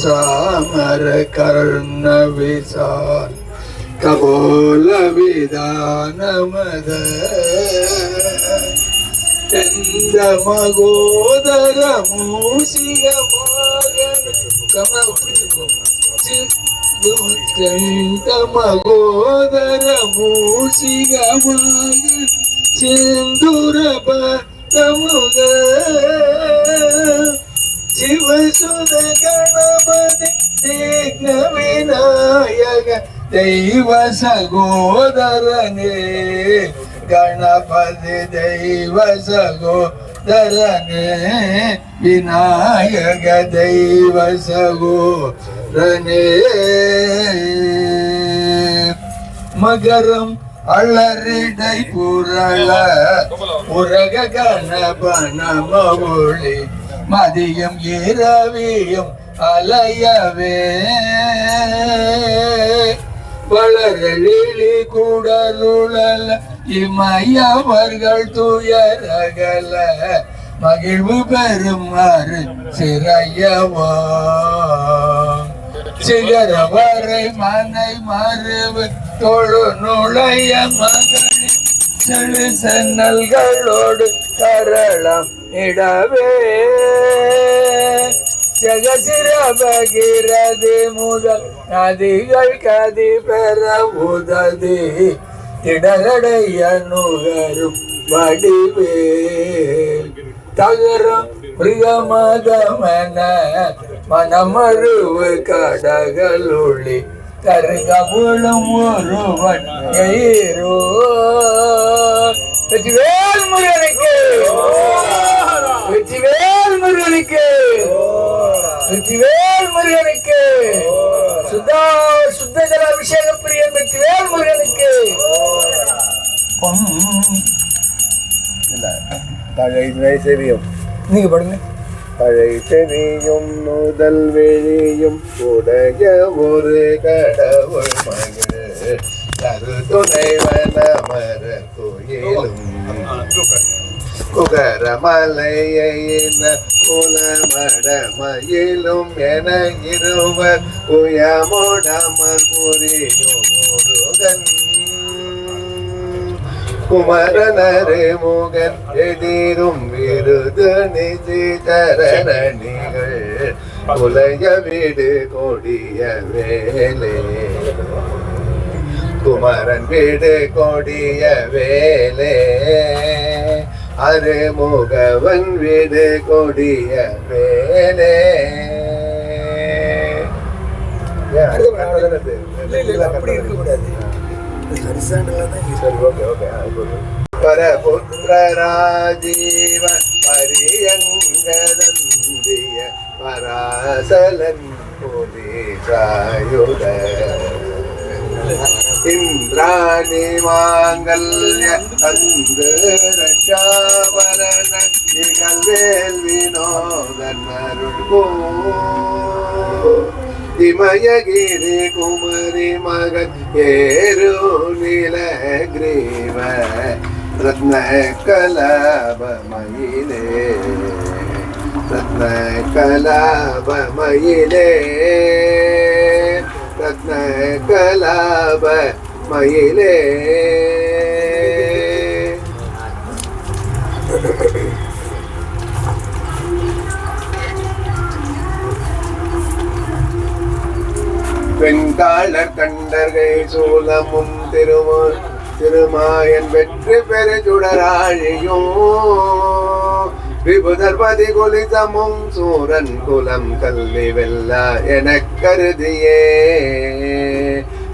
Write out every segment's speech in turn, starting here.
சாமர கர்ண விசால் கபோல விதானமத எந்த மகோதர மூசிகமாக கமல மகோதர மூசிகமாக சிந்துரப தமுக. சிவசுத கணபதி விக்ன விநாயக தெய்வ சகோதரனே. கணபதி தெய்வ சகோதரனே விநாயக தெய்வ சகோதரனே. மகரம் அழறிடை புரள உரக கணபன மொழி மதியம் இரவியும் அலையவே. வளரழிலி குடருளல இமையவர்கள் துயரகல. மகிழ்வு பெறுமாறு சிறையவா. சிகர வரை மனை மறுவு தொழு நுழைய மகளிர் செழு சென்னல்களோடு தரளம் இடவே. ஜெகசிரபகிரதி முதல் நதிகள் கதி பெற உததி திடகடைய நுகரும் வடிவே. தகரம் மிருகமதமன மனமருவு கடகளுளி கருகமுழும் ஒருவன் எயிரோ. வெற்றிவேல் முருகனுக்கு. வெற்றிவேல் முருகனுக்கு. வெற்றிவேல் முருகனுக்கு. சுத்தா சுத்த ஜல அபிஷேக பிரியன் வெற்றிவேல் முருகனுக்கு. தழை தெரியும் நீங்க படுங்க. தழை தெரியும் முதல் வெளியும் உடைய ஒரு கடவுள் மகள். தரு மர கோயிலும் குகர மலையின என இருவர் குயமுடமர் புரியும் முருகன் குமரனரே முகன் எதிரும் விருது நிதி தரணிகள் உலக வீடு கொடிய வேலே. குமரன் வீடு கொடிய வேலே. அருமுகவன் வீடு கொடிய வேலே. அப்படி இருக்க. கூடாது சரி ஓகே ஓகே பரபுத்திர ராஜீவ பரியங்கதந்திய பராசலன் போலீசாயுத ഇന്ദ്രാണി മാംഗല്യ തന്ത് രക്ഷാഭരണ നികൽവേൽ വിനോദനരുൾകോ ഇമയഗിരി കുമരി മകൻ ഏരു നിലഗ്രീവ രത്നകലാപമയിലേ. രത്നകലാപമയിലേ. ரத்ன கலாப மயிலே. வெண்காளர் கண்டர்கள் சூலமும் திருமா திருமாயன் வெற்றி பெரு சுடராழியும். விபுதர்பதி குலிதமும் சூரன் குலம் கல்வி வெல்ல எனக் கருதியே.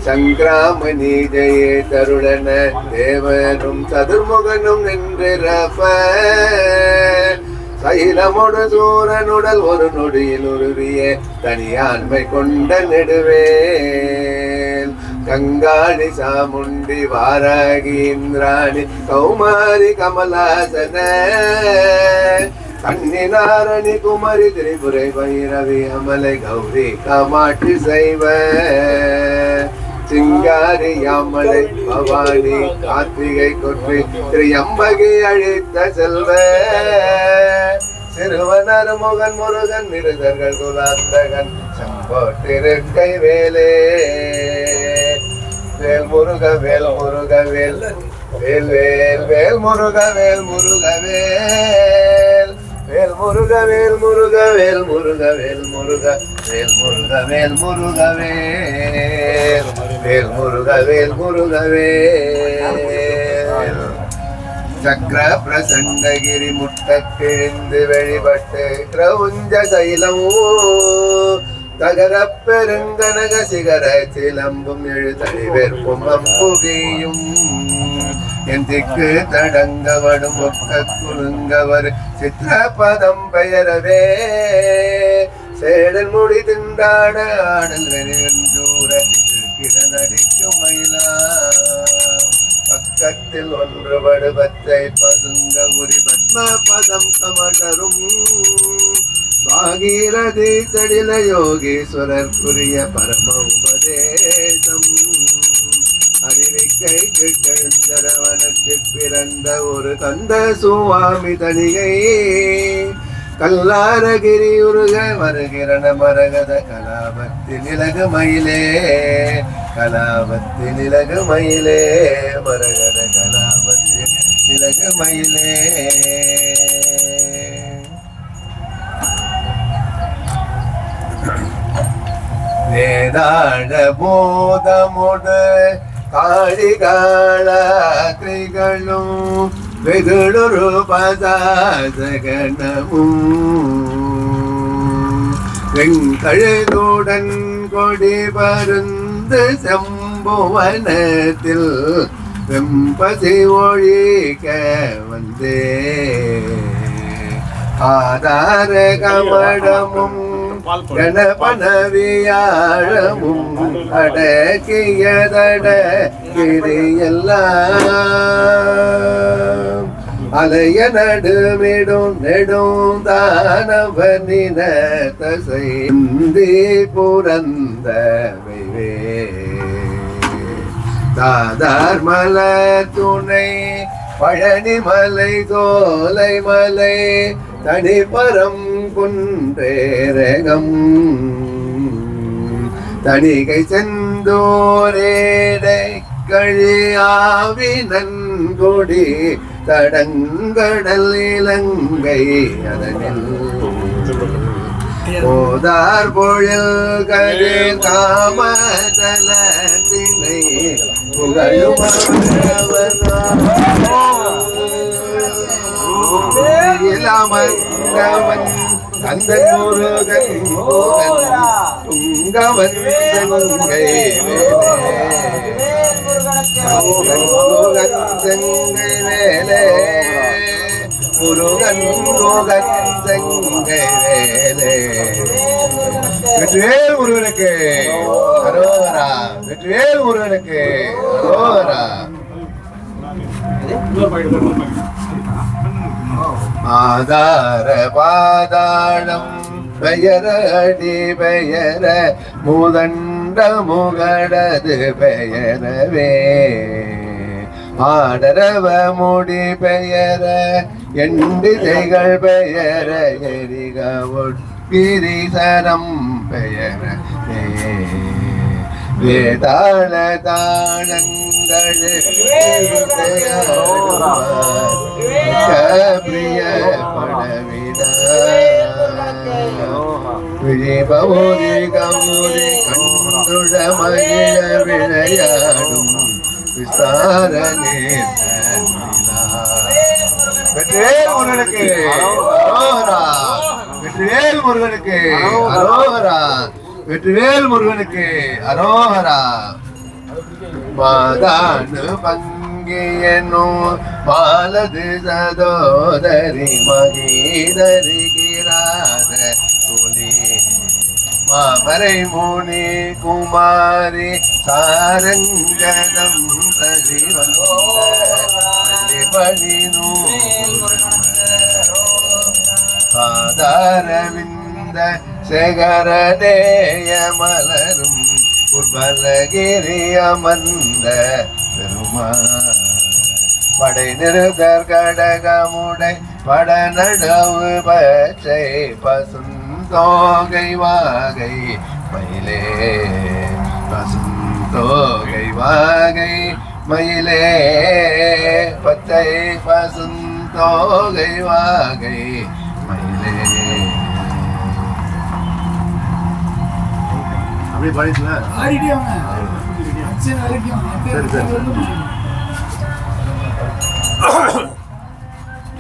சங்கிராம நீஜையே தருளன தேவனும் சதுர்முகனும் நின்றிரப்ப. சைலமுடு சூரனுடல் ஒரு நொடியில் உருவிய தனியாண்மை கொண்ட நெடுவே. கங்காணி சாமுண்டி வாராகி இந்திராணி கௌமாரி கமலாசன கண்ணினாரணி குமரி திரிபுரை பைரவி அமலை கௌரி காமாட்சி செய்வ சிங்காரி அமலை பவானி கார்த்திகை கொற்றி திரியம்பகி அழித்த செல்வ சிறுவனர் முகன் முருகன் மிருகர்கள் குலாந்தகன் செம்போட்டிருக்கை வேலே வேல் முருக வேல் முருக வேல் வேல் வேல் வேல் முருக வேல் முருக வேல் வேல் முருக வேல் முருக வேல் முருக வேல் முருக வேல் முருக வேல் முருக வேல் வேல் முருக வேல் முருக வேல் சக்கர பிரசண்டகிரி முட்டக்கிழிந்து வெளிப்பட்டு கிரவுஞ்ச சைலமோ தகர பெருங்கனக சிகர சிலம்பும் எழுதடி வெறுப்பும் அம்புகையும் என் திக்கு தடங்கவடும் ஒக்க குலுங்கவர் சித்திரபதம் பெயரவே சேடல் மொழி திண்டாட ஆடல் வெறியஞ்சூர நடிக்கும் மயிலா பக்கத்தில் ஒன்றுபடு பச்சை பதுங்க உரி பத்ம பதம் கமடரும் பாகீரதி தடில யோகீஸ்வரர் புரிய பரம உபதேசம். அறிவிக்கை கழுந்தரவனத்தில் பிறந்த ஒரு கந்த சுவாமி தனிகை கல்லாரகிரி உருக வருகிறன மரகத கலாபத்தி இலகு மயிலே. கலாபத்தி இலகு மயிலே மரகத கலாபத்தி இலகு மயிலே. வேதாழ போதமுடு காளிகாளாத்ரிகளும் வெகுளுரு பதாசகனமும் வெங்கழுதுடன் கொடி பருந்து செம்புவனத்தில் வெம்பசி ஒழிக்க வந்தே ஆதார கமடமும் கணபனவியாழமும் அடக்கியதட கிரியெல்லாம். அலைய நடுமிடும் நெடும் தானவனின தசை இந்தி புரந்த வைவே தாதார் மல துணை பழனி மலை தோலை மலை தனிபரம் குன்றேரகம். தணிகை செந்தோரேடை கழியாவி நன்கொடி தடங்கடல் இலங்கை அதனில். போதார் பொழில் கரு காமதலினை புகழுமவன் கந்தன் முருகன் துங்கவன் செங்கை முருகன் செங்கை வேலே முருகன் முருகன் செங்கை வேலே வெற்றிவேல் முருகனுக்கு. அரோகரா வெற்றிவேல் முருகனுக்கு. அரோகரா ஆதார பாதாளம் பெயர அடி பெயர முதண்ட முகடது பெயரவே. ஆடரவ முடி பெயர எண்டிசைகள் பெயர எரிக ஒட்டு ஒட்பிரிசரம் பெயர வேதாள தாளங்கள் பிரிய படவிட விழிபௌரி கௌரி கண்டுட மகிழ விளையாடும் விசார வெற்றிவேல் முருகனுக்கு. வெற்றிவேல் முருகனுக்கு. அரோகரா. வெற்றிவேல் முருகனுக்கு. அரோகரா. மாதானு பங்கியனோ பாலது சதோதரி மகீதரி கிராத துளி மாமரை முனி குமாரி சாரங்கதம் தரி வந்த பாதாரவிந்த சேகரதேய மலரும் உர்பலகிரி அமர்ந்த பெருமா படை நிறுதர் கடகமுடை பட நடவு பச்சை பசுந்தோகை வாகை மயிலே. பசுந்தோகை வாகை மயிலே. பச்சை பசுந்தோகை வாகை அப்படியே பாடிட்டுல? ஆடிட்டே வரைக்கும் சரி, சரி.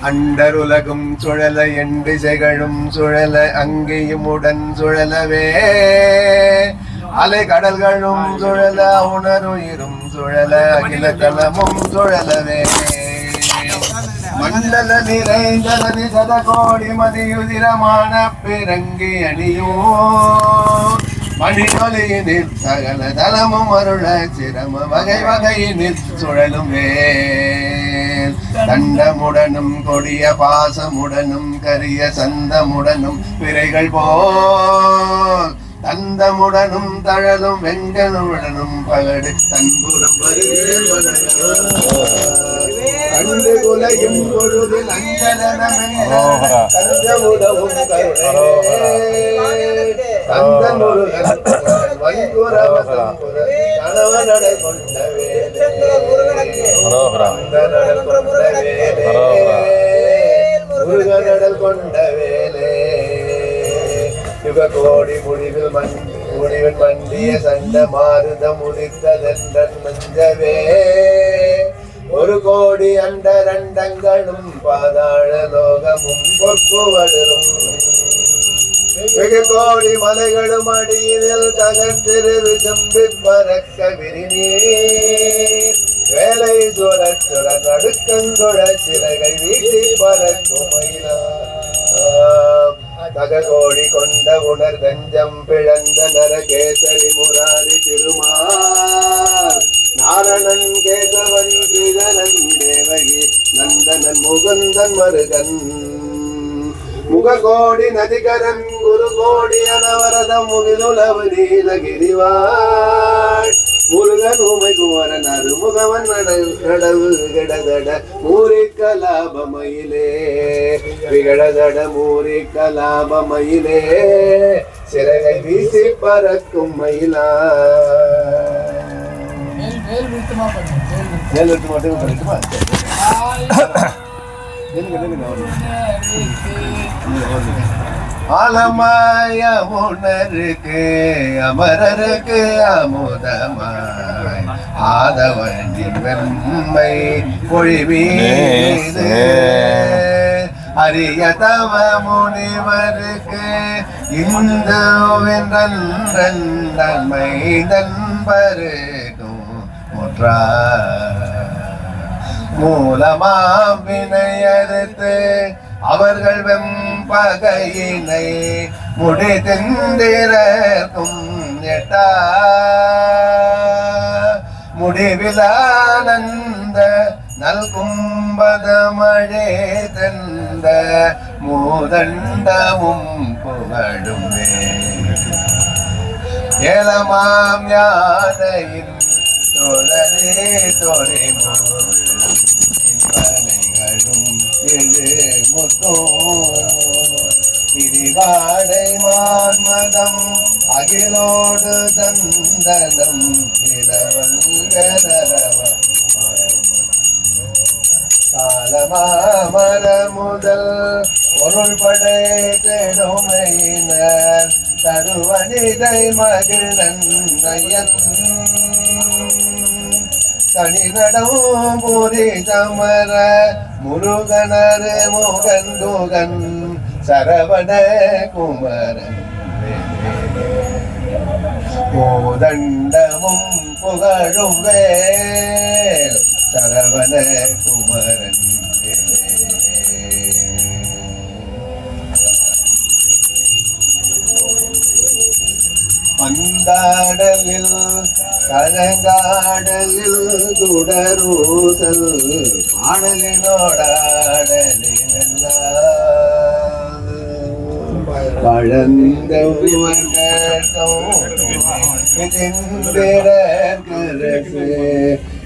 அண்டருலகும் சுழல எண்டு திசைகளும் சுழல அங்கேயும் உடன் சுழலவே. அலை கடல்களும் சுழல உணருயிரும் சுழல அகிலத்தலமும் சுழலவே. மண்டல நிறைந்தனது சத கோடி மதியுதிரமான பிறங்கி அணியோ. மணிமொழியினில் சகல தலமும் அருள சிரம வகை வகையினில் சுழலும் வேல். தண்டமுடனும் கொடிய பாசமுடனும் கரிய சந்தமுடனும் பிறைகள் போல். தந்தமுடனும் தழலும் வெங்கனுடனும் பகடு தன்புறம் கண்டு குலையும் கஞ்சமுடவும் கருணே தந்த முருகன் வைகுரவசம் புரதி கணவனடை கொண்ட வேலே கந்தனடல் கொண்ட வேலே முருகனடல் கொண்ட வேலே யுக கோடி முடிவில் மண் முடிவில் மண்டிய சண்ட மாறுதம் முடித்ததென்றன் மஞ்சவே ஒரு கோடி அண்ட ரண்டங்களும் பாதாள லோகமும் பொற்புவடரும் வெகு கோடி மலைகளும் அடியில் தகர்த்திரு விசும்பி பறக்க விரிநீர். வேலை சுர சுர நடுக்கங்குழ சிறகை வீட்டில் பறக்கும் தககோடி கொண்ட உணர் கஞ்சம் பிழந்த நரகேசரி முராரி திருமார் நாரணன் கேசவன் கிழரன் தேவகி நந்தனன் முகுந்தன் மருகன். முககோடி நதிகரன் குரு கோடி அனவரத முகிலுளவு நீலகிரிவாள். முருகன் உமை குமரன் அருமுகவன் நட- நடவு கிடதட மூரி கலாபமயிலே விகடதட மூரி கலாபமயிலே சிறகை வீசி பறக்கும் மயிலா. மேல் மட்டும் படிக்குமா நில்லுங்க, நில்லுங்க, நில்லுங்க. ஆலமாய உணருக்கு அமரருக்கு அமுதமாய். ஆதவனின் வெம்மை பொழிவீது அரிய தவ முனிவருக்கு இந்த நன்மை நண்பருக்கும் முற்றா மூலமாம் வினையறுத்து அவர்கள் வெம்பகையினை முடித்திந்திரக்கும் எட்டா. முடிவிலானந்த நல் கும்பதமழே தந்த மூதண்டமும் புகழுமே. ஏலமாம் யானையின் தொடரே தொலை மலைகளும் எழு முத்தோ பிரிவாடை மான்மதம் அகிலோடு தந்தனம் இளவங்கரவ காலமாமர முதல் பொருள் படை தேடுமையினர் தருவனிதை மகிழன் நயன் தனி நடவும் புரி தமர. முருகனர் முகந்துகன் சரவண குமரன். கோதண்டமும் புகழும் வேல் சரவண குமரன். பந்தாடலில் கலங்காடலில் துடரூசல் பாடலினோடாடலில் பழந்த கரசு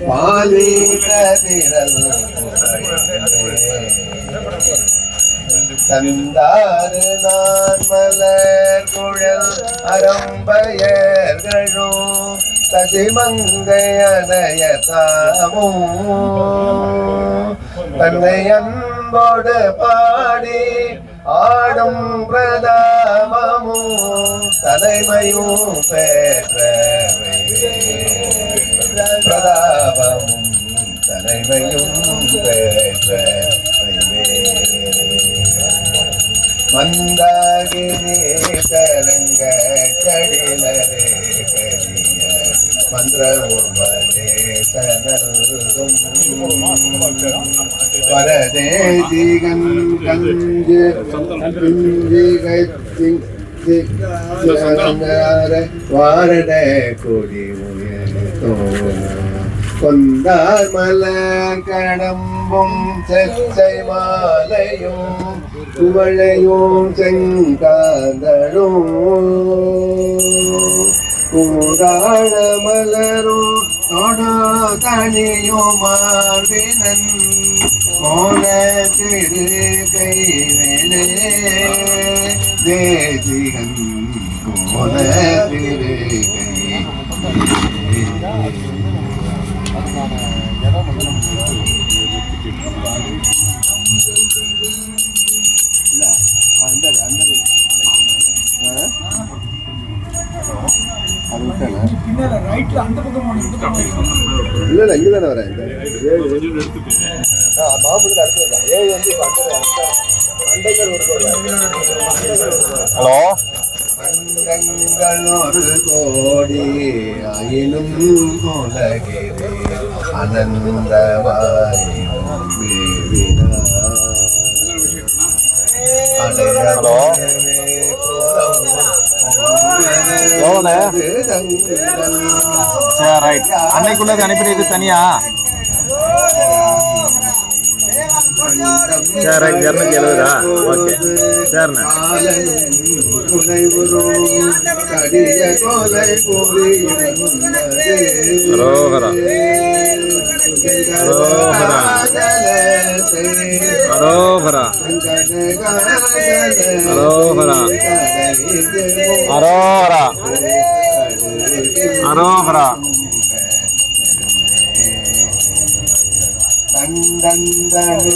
பாலின திரல் தந்தாறு நான் மலர் குழல் அறம்பயர்களும் சதிமங்கையனைய தாமும் தன்னை அன்போடு பாடி ஆடும் பிரதாபமும் தலைமையும் பெற்றவை. பிரதாபமும் தலைமையும் பெற்றவை. மந்தாகிரி தரங்க கடிலரே பரதேசிகன் கஞ்சு கஞ்சி வாரட கொடி கொந்தார் மலர் கடம்பும் செச்சை மாலையும் குவளையும் செங்காந்தழும். கூடாழ மலரோ தொடா தனியும் மார்பினன். மோன திரு கைவிலே தேசிகன் மோன திரு இல்ல இல்ல இல்ல இங்க தானே வரேன். ஆ மாம்பழத்தில் அடுத்தது தான் ஏழு வந்து இப்போ அந்த ஹலோ? கோடி ஆயினும் ஹலோ. சரி ரைட் அன்னைக்குள்ளது அனுப்பினது தனியா? சரி ரைட் இரநூத்தி எழுபதா? ஓகே. சரிண்ணே. ரோஹரா. ரோஹரா. அரோகரா அரோகரா அரோகரா. அரோகரா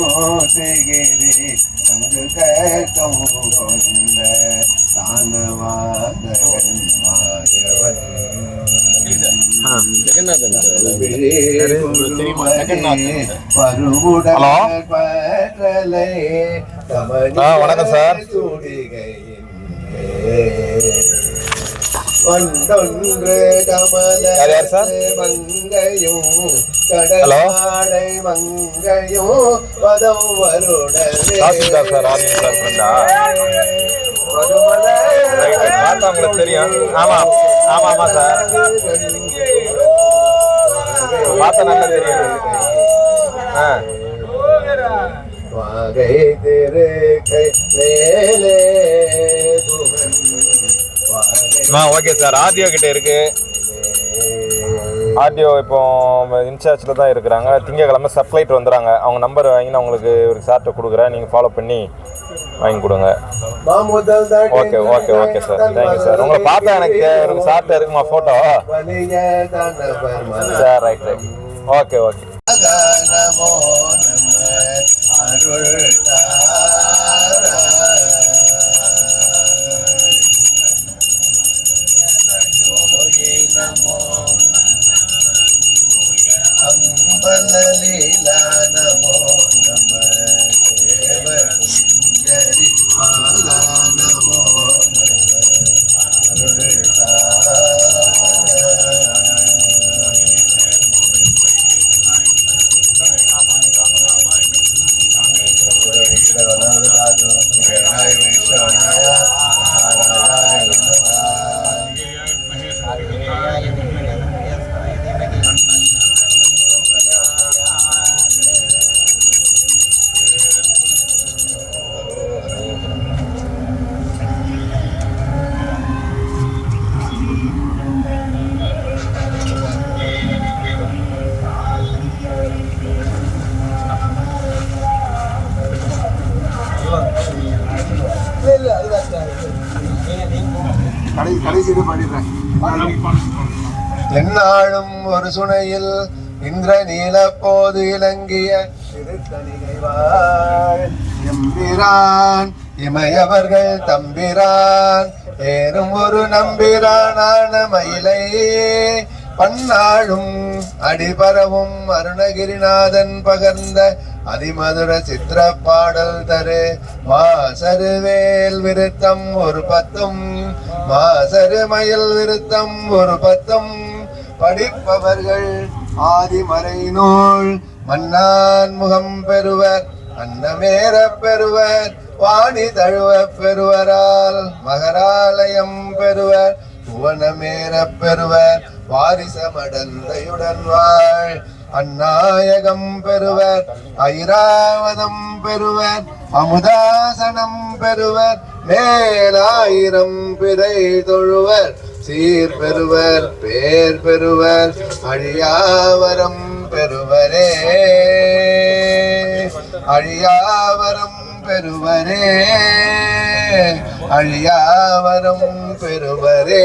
தந்தந்தனோதகிரி தங்கு கேட்கமோ கொண்ட தானவாதகன் மாயவன் வணக்கம் சார். ஒன்றொன்று கமல? மங்கையும். கடலாடை மங்கையும் பதம் உங்களுக்கு தெரியும். ஆமா ஆமா ஆமா சார். பார்த்தா நல்லா தெரியும் ஆ. வாகை திரு கை மேலே ஆ ஓகே சார். ஆர்டிஓ கிட்ட இருக்கு. ஆர்டிஓ இப்போ இன்சார்ஜில் தான் இருக்கிறாங்க. திங்கக்கிழமை சப்ளைட் வந்துடுறாங்க அவங்க நம்பர் வாங்கி நான் உங்களுக்கு ஒரு சார்ட்ட கொடுக்குறேன். நீங்கள் ஃபாலோ பண்ணி வாங்கி கொடுங்க. Okay okay okay sir thank you sir உங்களை பார்த்தா எனக்கு எனக்கு சார்ட்ட இருக்குமா photo sir right right okay okay వల్లలీలా నమో கடைசி பாடிடுறேன் எந்நாளும் ஒரு சுனையில் இந்திர நீல போது இலங்கிய எம்பிரான் இமையவர்கள் தம்பிரான் ஏறும் ஒரு நம்பிரானான மயிலை. பன்னாளும் அடிபரவும் அருணகிரிநாதன் பகர்ந்த அதிமதுர சித்திர பாடல் தரு. மாசருவேல் விருத்தம் ஒரு பத்தும். மாசருமயில் விருத்தம் ஒரு பத்தும். படிப்பவர்கள் ஆதிமறை நூல். மன்னான் முகம் பெறுவர் அன்னமேற பெறுவர் வாணி தழுவ பெறுவரால். மகராலயம் பெறுவர் புவனமேற பெறுவர் வாரிசமடந்தையுடன் வாழ். அந்நாயகம் பெறுவர் ஐராவதம் பெறுவர் அமுதாசனம் பெறுவர் மேலாயிரம் பிறை தொழுவர் சீர் பெறுவர் பேர் பெறுவர் அழியாவரம் பெறுவரே. அழியாவரம் பெறுவரே. அழியாவரம் பெறுவரே.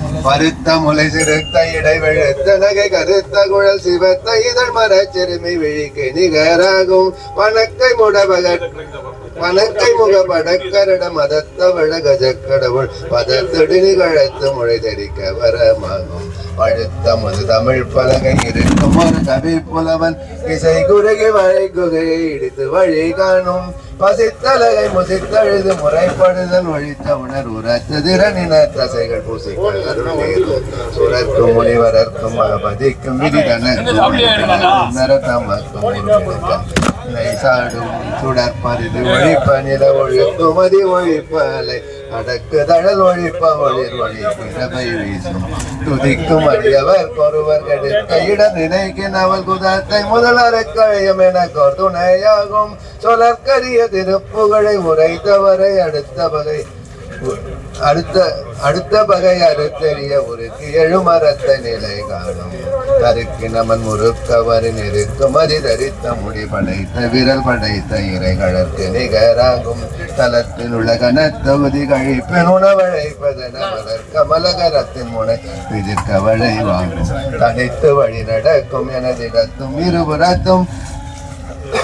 பருத்த முலை சிறுத்த இடைவெழுத்த நகை கருத்த குழல் சிவத்த இதழ் மரச்செருமை விழிக்கு நிகராகும். வணக்கை முடபகட் வணக்கை முகபடக்கரட மதத்தவள கஜக்கடவுள் பதத்தொடு நிகழத்து முளை தரிக்க வரமாகும். பழுத்த முது தமிழ் பலகை இருக்கும் ஒரு கவி புலவன் இசை குறுகி வழி குகையை இடித்து வழி காணும். பசித்தலகை முசித்தழுது முறைப்படுதல் ஒழித்த உணர் உரத்த திறனின தசைகள் பூசிக்க அருளேதும் சுரர்க்கும் முனிவரர்க்கும் மகபதிக்கும் விதிதனக்கும் நரதமக்கும் சுடற்பரிது ஒழிப்ப நில மதி ஒழிப்பலை அடக்கு தழல் ஒழிப்ப ஒளிர் ஒளி பிறவை வீசும் துதிக்கும் அடியவர் ஒருவர் கெடுத்த இட நினைக்கின் அவள் குதத்தை முதலர கழியம் என துணையாகும் சொலற்கரிய திருப்புகளை உரைத்தவரை அடுத்த வகை அடுத்த அடுத்த பகை அறுத்தறிய உருக்கு எழுமரத்த நிலை காணும். கருக்கு நமன் முறுக்கவரின் இருக்கும் அதி தரித்த முடி படைத்த விரல் படைத்த இறைகளற்கு நிகராகும். தலத்தில் உள்ள கனத்தொகுதி கழிப்பின் உணவழைப்பதென மலர் கமலகரத்தின் முனை எதிர்க்க வளைவாகும் தனித்து வழி நடக்கும் எனதிடத்தும் இருபுறத்தும்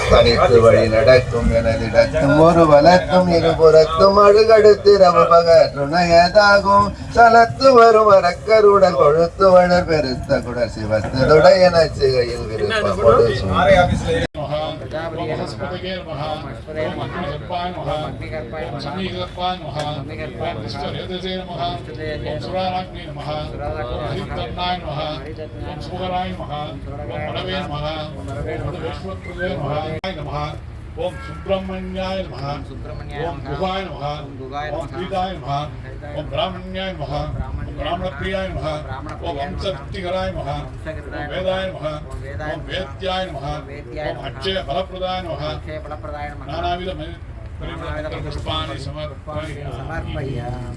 தனித்து வழி நடக்கும் எனதிடத்தும் ஒரு வலத்தும் இருபுறத்தும் அழுகடுத்திரவு பகற்றுணையதாகும் சலத்து வரும் அரக்கருடன் கொழுத்து வளர் பெருத்த குடர் சிவத்ததுடைய நச்சிகையில் விருப்பம் नमः ओम वनस्पतये नमः ओम अग्निकर्पाय नमः ओम सन्निकर्पाय नमः ओम तिष्ठहृदये नमः ओम सुराराग्ने नमः ओम हरितर्णाय नमः ओम सुगराय नमः ओम पडवे नमः ओम विश्वकृदये नमः ओम सुब्रह्मण्याय नमः ओम सुब्रह्मण्याय नमः ओम गुहाय नमः ओम पीडाय नमः ओम ब्राह्मण्याय नमः ब्राह्मणप्रियाय नमः। ॐ वंशवृत्तिकराय नमः। ॐ वेदाय नमः। ॐ वेत्याय नमः। ॐ अक्षयफलप्रदाय नमः। नानाविधपुष्पाणि समर्पयामि